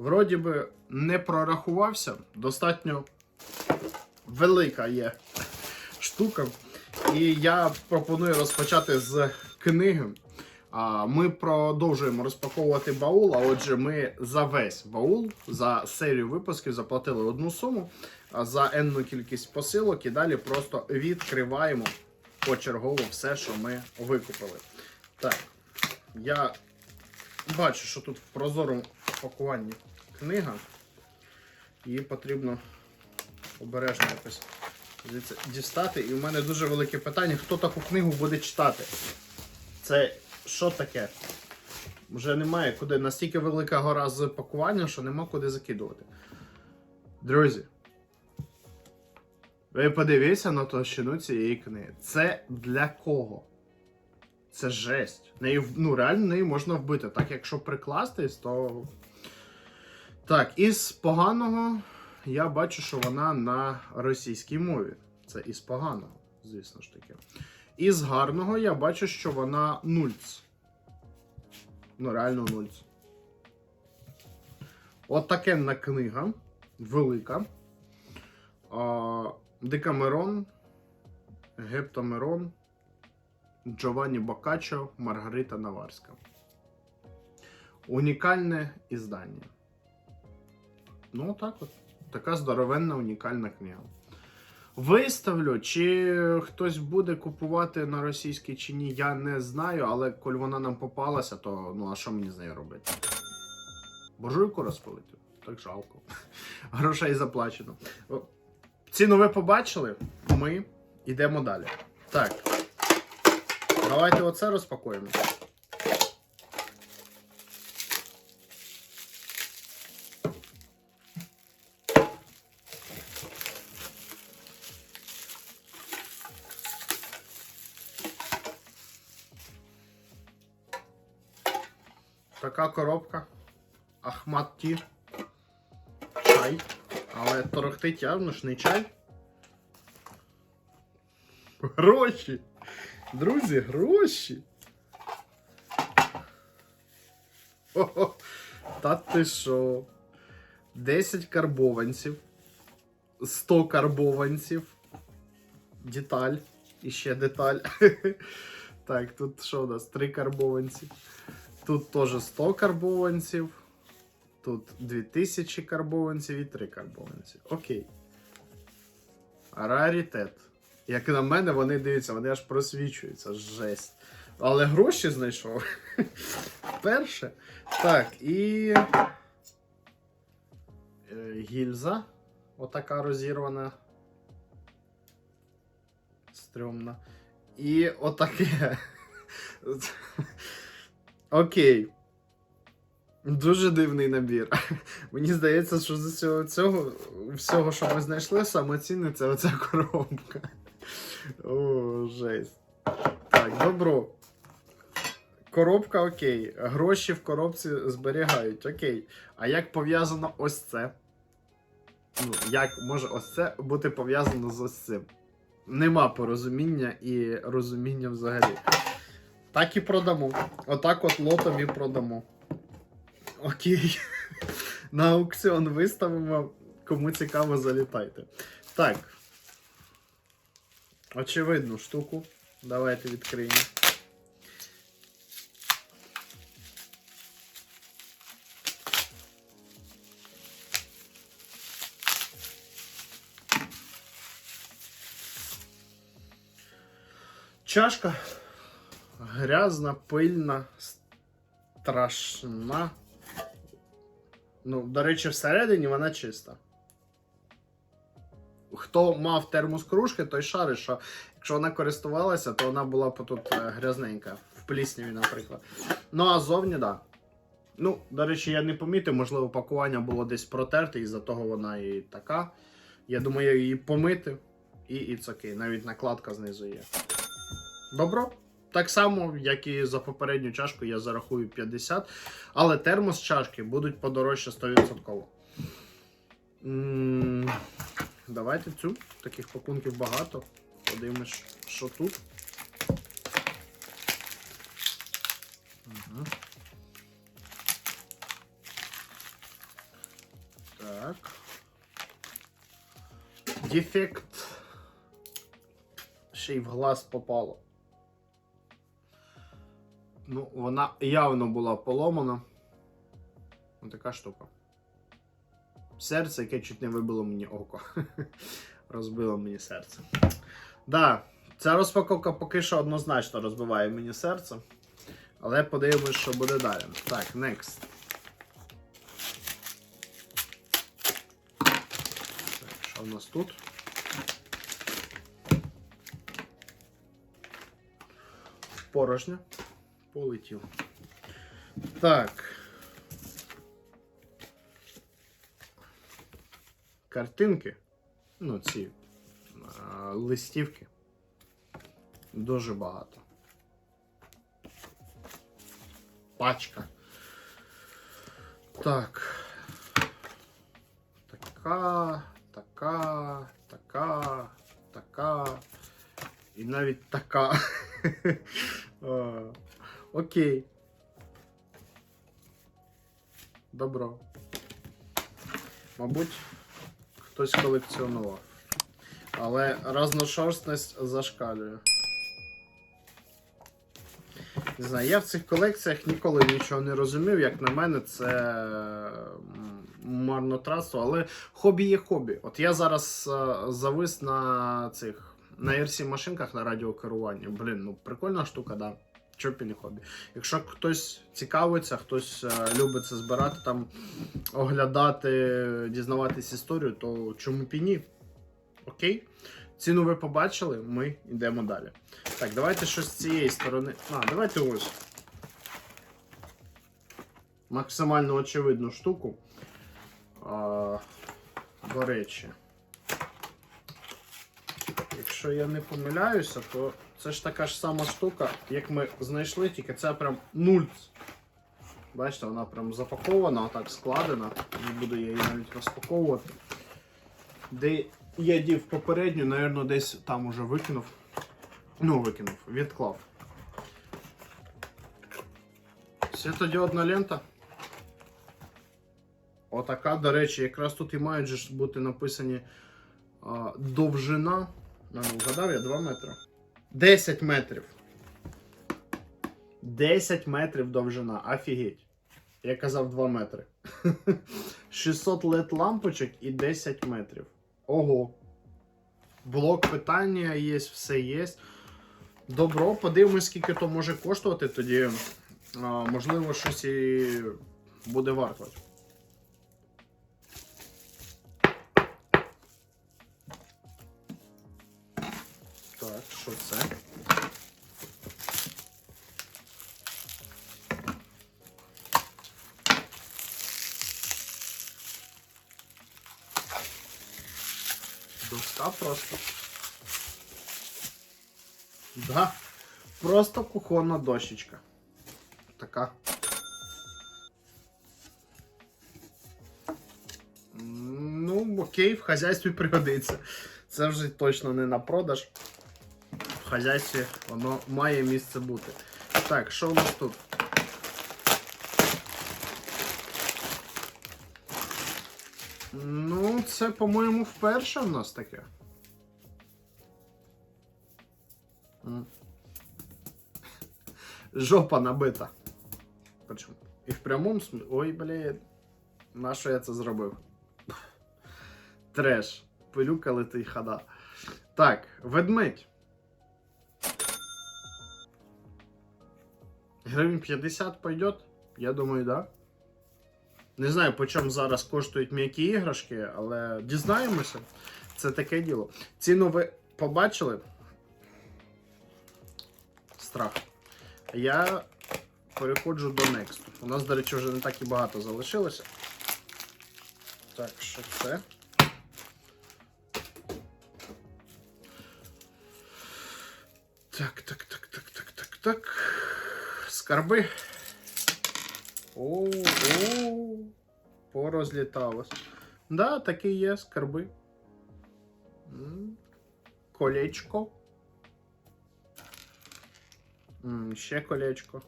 Вроді би не прорахувався, достатньо велика є штука. І я пропоную розпочати з книги. Ми продовжуємо розпаковувати баул. А отже, ми за весь баул, за серію випусків заплатили одну суму за енну кількість посилок і далі просто відкриваємо почергово все, що ми викупили. Так, я бачу, що тут в прозорому пакуванні книга. Її потрібно обережно якось дістати. І в мене дуже велике питання, хто таку книгу буде читати. Це що таке? Вже немає куди. Настільки велика гора з пакуванням, що нема куди закидувати. Друзі. Ви подивіться на товщину цієї книги. Це для кого? Це жесть. Неї, ну, реально неї можна вбити. Так, якщо прикластись, то. Так, із поганого я бачу, що вона на російській мові. Це із поганого, звісно ж таки. Із гарного я бачу, що вона нульц. Ну, реально нульц. От книга. Велика. Декамерон, Гептомерон, Джованні Бокаччо, Маргарита Наварська. Унікальне іздання. Ну, так от. Така здоровенна унікальна книга. Виставлю, чи хтось буде купувати на російській чи ні, я не знаю, але коль вона нам попалася, то ну а що мені з нею робити? Буржуйку розпилити? Так жалко. Грошей заплачено. Ціну ви побачили? Ми йдемо далі. Так. Давайте оце розпакуємо. Така коробка. Ахмат Ті. Чай. Але торохтить явно ж не чай. Гроші. Друзі, гроші. О, та ти що? 10 карбованців. 100 карбованців. Деталь. І ще деталь. Так, тут що у нас? 3 карбованці. Тут теж 100 карбованців. Тут 2000 карбованців і 3 карбованці. Окей. Раритет. Як на мене, вони дивіться, вони аж просвічуються. Жесть. Але гроші знайшов. Перше. Так, і. е, Гільза. Отака розірвана. Стрьомна. І отаке. Окей. Дуже дивний набір. Мені здається, що з усього цього, всього, що ми знайшли, саме цінне це оця коробка. О, жесть. Так, добро. Коробка окей. Гроші в коробці зберігають. Окей. А як пов'язано ось це? Ну, як може ось це бути пов'язано з ось цим? Нема порозуміння і розуміння взагалі. Так і продамо. Отак от лотом і продамо. Окей. На аукціон виставимо. Кому цікаво, залітайте. Так. Очевидну штуку. Давайте відкриємо. Чашка грязна, пильна, страшна. Ну, до речі, всередині вона чиста. Хто мав термос кружки, той шарить, що якщо вона користувалася, то вона була б тут е, грязненька, в плісняві, наприклад. Ну, а зовні, так. Да. Ну, до речі, я не помітив, можливо, пакування було десь протерте, і за того вона і така. Я думаю, її помити, і it's окей. Навіть накладка знизу є. Добро. Так само, як і за попередню чашку, я зарахую 50, але термос чашки будуть подорожче 100%. М, Давайте цю. Таких пакунків багато. Подивимось, що тут. Угу. Так. Дефект. Ще й в глаз попало. Ну, вона явно була поломана. Ось така штука. Серце, яке чуть не вибило мені око. Розбило мені серце. Да, ця розпаковка поки що однозначно розбиває мені серце. Але подивимось, що буде далі. Так, next. Так, що в нас тут? Порожня. Полетів. Так. Картинки. Ну, ці а, листівки. Дуже багато. Пачка. Так. Така, така, така, така. І навіть така. Окей. Добро. Мабуть, хтось колекціонував. Але разношорстність зашкалює. Не знаю, я в цих колекціях ніколи нічого не розумів. Як на мене, це марнотратство, але хобі є хобі. От я зараз е, завис на цих на RC машинках на радіокеруванні. Блін, ну прикольна штука, да. Чого б і не хобі. Якщо хтось цікавиться, хтось е, любить це збирати, там оглядати, дізнаватись історію, то чому б і ні? Окей? Ціну ви побачили, ми йдемо далі. Так, давайте щось з цієї сторони. А, давайте ось. Максимально очевидну штуку. А, до речі. Якщо я не помиляюся, то це ж така ж сама штука, як ми знайшли, тільки це прям нульц. Бачите, вона прям запакована, отак складена. Не буду я її навіть розпаковувати. Де я дів попередню, напевно, десь там уже викинув. Ну, викинув, відклав. Світодіодна лента. Отака, до речі, якраз тут і мають бути написані а, довжина. Ну, вгадав я 2 метри. 10 метрів. 10 метрів довжина. Офігеть. Я казав 2 метри. 600 LED лампочок і 10 метрів. Ого. Блок питання є, все є. Добро, подивимось, скільки то може коштувати, тоді можливо щось і буде вартувати. Що це? Доска просто. Да. Просто кухонна дощечка. Така. Ну, окей, в хазяйстві пригодиться. Це вже точно не на продаж. В хазяйстві воно має місце бути. Так, що у нас тут? Ну, це, по-моєму, вперше в нас таке. Жопа набита. Причому. І в прямому смі... Ой, блін. На що я це зробив? Треш. Пилюка летить хада. Так, ведмедь. Гривень 50 пойдет? Я думаю, да. Не знаю, по чому зараз коштують м'які іграшки, але дізнаємося. Це таке діло. Ціну ви побачили? Страх. Я переходжу до Next. У нас, до речі, вже не так і багато залишилося. Так, що це? Так, так, так, так, так, так, так. Скарби. О, о, порозліталось. Да, такі є скарби. Колечко. Ще колечко.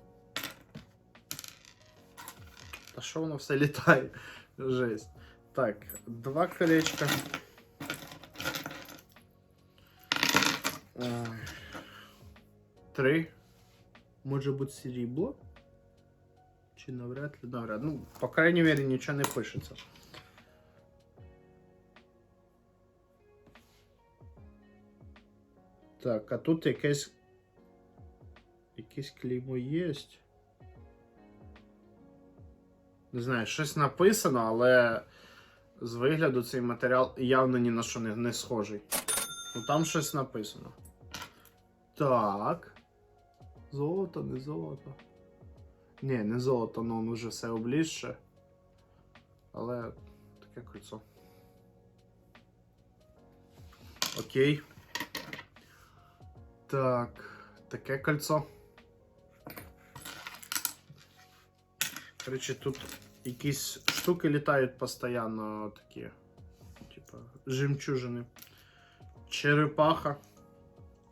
Та що воно все літає? Жесть. Так, два колечка. Три. Може бути срібло? Чи навряд ли? Навряд. Ну, по крайней мере, нічого не пишеться. Так, а тут якесь. Якесь клеймо є. Не знаю, щось написано, але з вигляду цей матеріал явно ні на що не, не схожий. Ну там щось написано. Так. Золото, не золото. Ні, не золото, ну воно вже все облізше. Але таке кольцо. Окей. Так, таке кольцо. Короче, тут якісь штуки літають постійно такі. Типа жемчужини. Черепаха.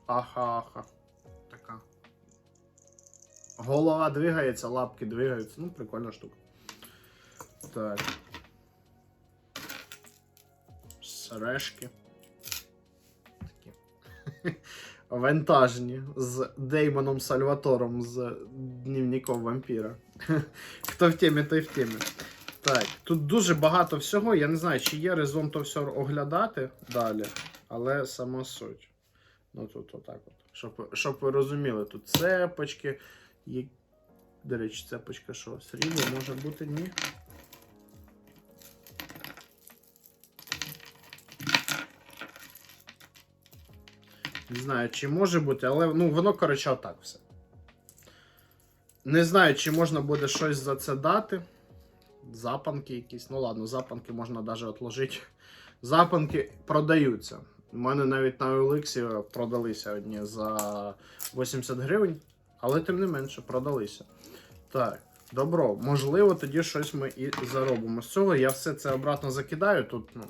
Аха-аха. Голова двигається, лапки двигаються. Ну, прикольна штука. Так. Сережки. Такі. Вантажні з Деймоном Сальватором з дневником вампіра. Хто в темі, той в темі. Так, тут дуже багато всього. Я не знаю, чи є резон то все оглядати далі, але сама суть. Ну тут отак от. Щоб, щоб ви розуміли, тут цепочки. Є... До речі, цепочка що? Срібло може бути ні. Не знаю, чи може бути, але ну, воно, коротше, отак все. Не знаю, чи можна буде щось за це дати. Запанки якісь. Ну ладно, запанки можна навіть отложити. Запанки продаються. У мене навіть на OLX продалися одні за 80 гривень, але тим не менше продалися. Так, добро, можливо, тоді щось ми і заробимо з цього. Я все це обратно закидаю. Тут, ну.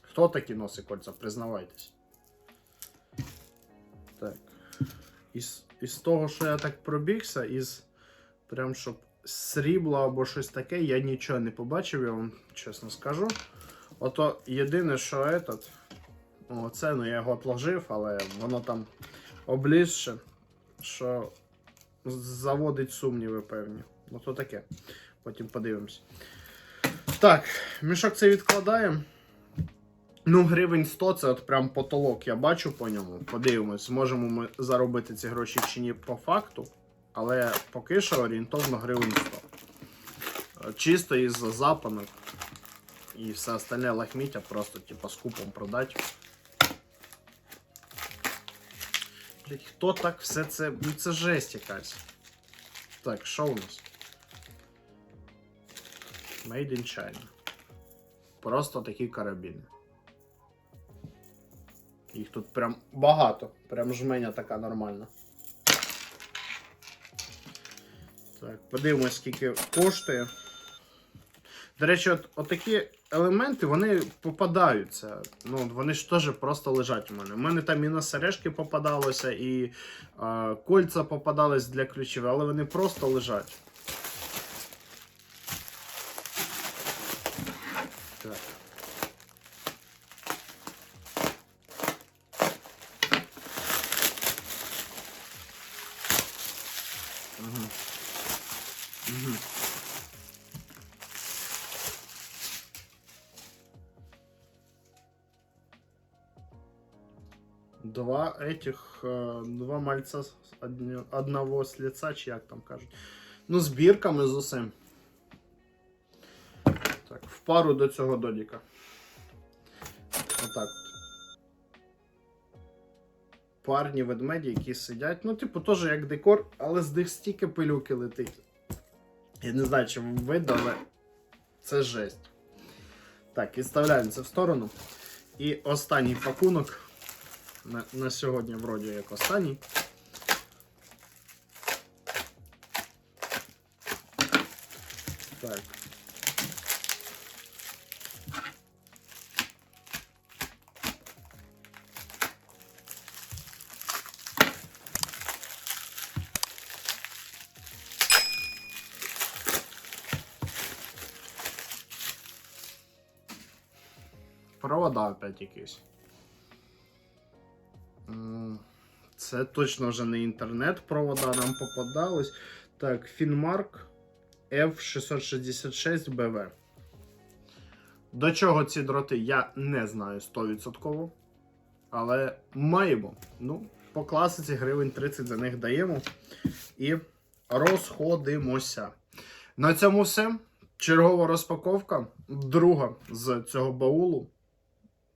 Хто такі носить кольця, признавайтесь. Так. Із, із того, що я так пробігся, із прям щоб срібла або щось таке, я нічого не побачив, я вам чесно скажу. Ото єдине, що этот, ну, це, ну я його отложив, але воно там облізше, що заводить сумніви певні. Ну то таке. Потім подивимось. Так, мішок це відкладаємо. Ну, гривень 100 це от прям потолок, я бачу по ньому. Подивимось, зможемо ми заробити ці гроші чи ні по факту. Але поки що орієнтовно гривень 100. Е, Чисто із запанок. І все остальне лахміття просто типа з купом продати. Блять, хто так все це. Ну це жесть якась. Так, що у нас? Made in China. Просто такі карабіни. Їх тут прям багато. Прям жменя така нормальна. Так, подивимось, скільки коштує. До речі, от, отакі елементи вони попадаються. Ну, вони ж теж просто лежать у мене. У мене там і на сережки попадалося, і е, кольця попадались для ключів, але вони просто лежать. Этих, э, два мальця одного з лица, чи як там кажуть. Ну, з бірками з усім. Так, в пару до цього додіка. Отак. от. Парні ведмеді, які сидять. Ну, типу, теж як декор, але з них стільки пилюки летить. Я не знаю, чи видно, але це жесть. Так, відставляємо це в сторону. І останній пакунок. На, на сьогодні, вроді, як останній. Так. Провода опять якісь. Це точно вже не інтернет-провода нам попадались. Так, Фінмарк F666BV. До чого ці дроти я не знаю 100%. Але маємо. Ну, по класиці гривень 30 за них даємо. І розходимося. На цьому все. Чергова розпаковка. Друга з цього баулу.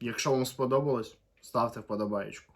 Якщо вам сподобалось, ставте вподобаєчку.